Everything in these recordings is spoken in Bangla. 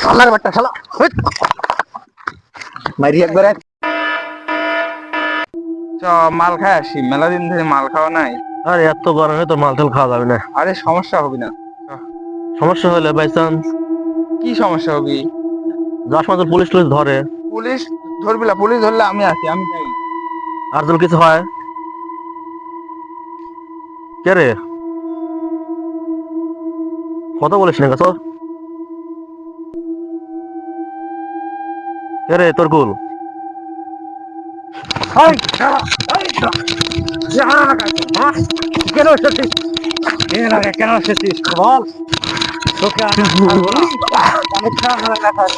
শালার শালা। মারি একবার। চ মাল খাই আসি। মেলা দিন ধরে মাল খাওয়া নাই। আরে এত গরমে তো মাল টাল খাওয়া যাবে না। আরে সমস্যা হবে না। সমস্যা হলে বাই চান্স। কি সমস্যা হবে? যার সময় পুলিশ টুলিশ ধরে। পুলিশ ধরবি না পুলিশ ধরলে আমি আছি আমি যাই। আর কিছু হয়? কে রে? কথা বলিস না রে তোর? কেন এসেছিস? কেন এসেছিস? বল। তোকে কাজ।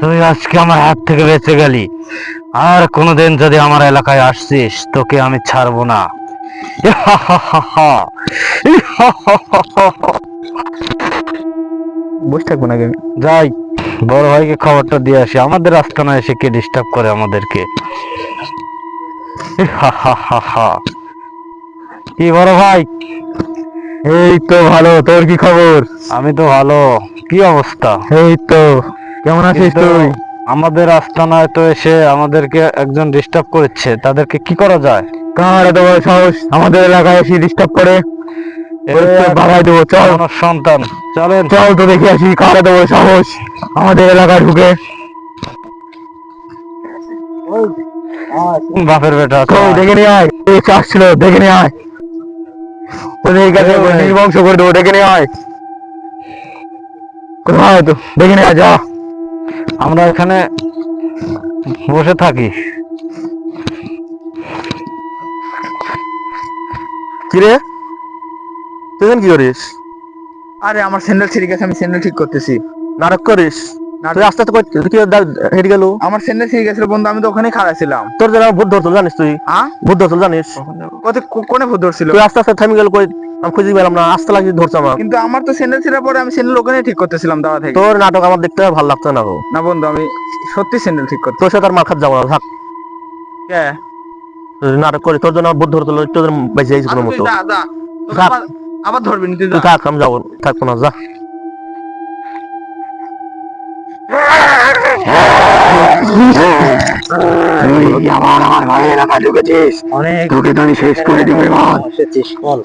তুই আজকে আমার হাত থেকে বেঁচে গেলি আর কোনোদিন যদি আমার এলাকায় আসছিস তোকে আমি ছাড়বো না বসে থাকব যাই বড় ভাইকে খবরটা দিয়ে আসি। আমাদের আস্তানা এসে কে ডিস্টার্ব করে আমাদেরকে? কি বড় ভাই এই তো ভালো তোর কি খবর? আমি তো ভালো কি অবস্থা? এই তো কেমন আছিস তুই? আমাদের আস্তানায় তো এসে আমাদেরকে একজন ডিস্টার্ব করেছে তাদেরকে কি করা যায়? কার এত বড় সাহস? আমাদের এলাকায় এসে ডিস্টার্ব করে। দেবো চল। সন্তান চলেন। চল তো দেখে আসি কার এত বড় সাহস? আমাদের এলাকায় ঢুকে। বাপের বেটা চল দেখে নিয়ে আয়। এই চাষ ছিল দেখে নিয়ে আয়। কাছে নির্বংশ করে দেবো দেখে নিয়ে আয়। কোথায় তো দেখে নিয়ে যা। আমরা এখানে বসে থাকি। কিরে? তুই কি করিস? আরে আমার স্যান্ডেল ছিঁড়ে গেছে আমি স্যান্ডেল ঠিক করতেছি। নাটক করিস? তুই আস্তে আস্তে করছিস তুই কি হেঁটে গেল? আমার স্যান্ডেল ছিঁড়ে গেছিল বন্ধু আমি তো ওখানেই খাড়া ছিলাম। তোর যারা ভূত ধরছিল জানিস তুই? হ্যাঁ? ভূত ধরছিল জানিস? কত কোনে ভূত ধরছিল? তুই আস্তে আস্তে থামি গেল কই আমি খুঁজে পেলাম না আস্তে লাগিয়ে ধরছে আমার। কিন্তু আমার তো স্যান্ডেল ছিঁড়ার পরে আমি স্যান্ডেল ওখানেই ঠিক করতেছিলাম থেকে। তোর নাটক আমার দেখতে ভালো লাগছে না গো। না বন্ধু আমি সত্যি স্যান্ডেল ঠিক করতে তোর সাথে আর মার খাত যাব না থাক। কে? নাটক করি তোর জন্য ভূত ধরছিল একটু বেঁচে যাইছি কোনো আচ্ছা, মতো। আবার- ধরবি না তুই থাক আমি যাব থাকব না যা আমার আমার ভাই এলাকা ঢুকেছিস তোকে তো আমি শেষ করে দিব এবার। এসেছিস বল।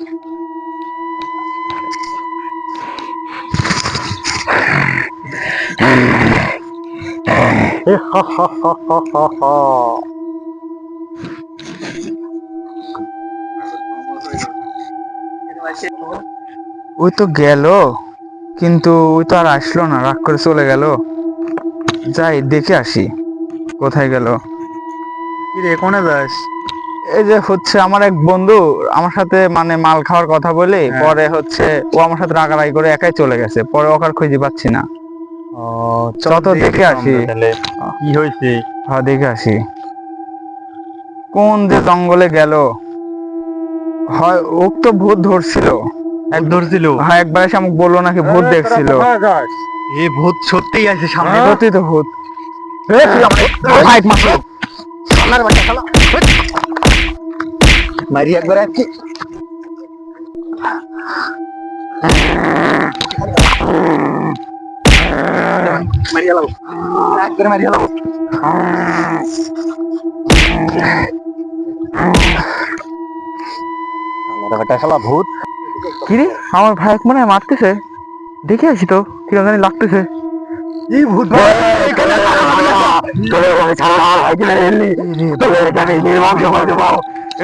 ওই তো গেল কিন্তু ওই তো আর আসলো না রাগ করে চলে গেল। যাই দেখে আসি কোথায় গেল। কি রে কোনে যাস? এই যে হচ্ছে আমার এক বন্ধু আমার সাথে মানে মাল খাওয়ার কথা বলে পরে হচ্ছে ও আমার সাথে রাগারাগি করে একাই চলে গেছে পরে ওকে আর খুঁজে পাচ্ছি না। চল তো দেখে আসি। কি হয়েছে? হ্যাঁ দেখে আসি। কোন যে জঙ্গলে গেল? হয় ও তো ভূত ধরছিল। এক ধরছিল হ্যাঁ একবার এসে আমাকে বলল নাকি ভূত দেখছিল। এ ভূত সত্যিই আছে সামনে। সত্যি তো ভূত। মারি একবার একবার শালা ভূত। কি রে আমার ভাইক মনে হয় মারতেছে দেখে আসি তো কীরকম জানি লাগতেছে এই ভূত হয় এখানে করে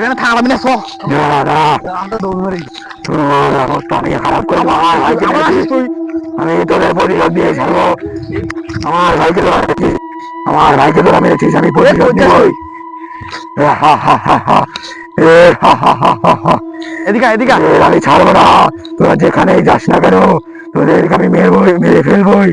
না আমি খারাপ করে। আমি তোদের প্রতিশোধ দিয়ে ছাড়বো আমার ভাইকে তো আমার ভাইকে তো মেরেছিস আমি হা হা হা হা হা এদিকে এদিকে। আমি ছাড়বো না। তোরা যেখানেই যাস না কেন তোদেরকে আমি মেরবই মেরে ফেলবই।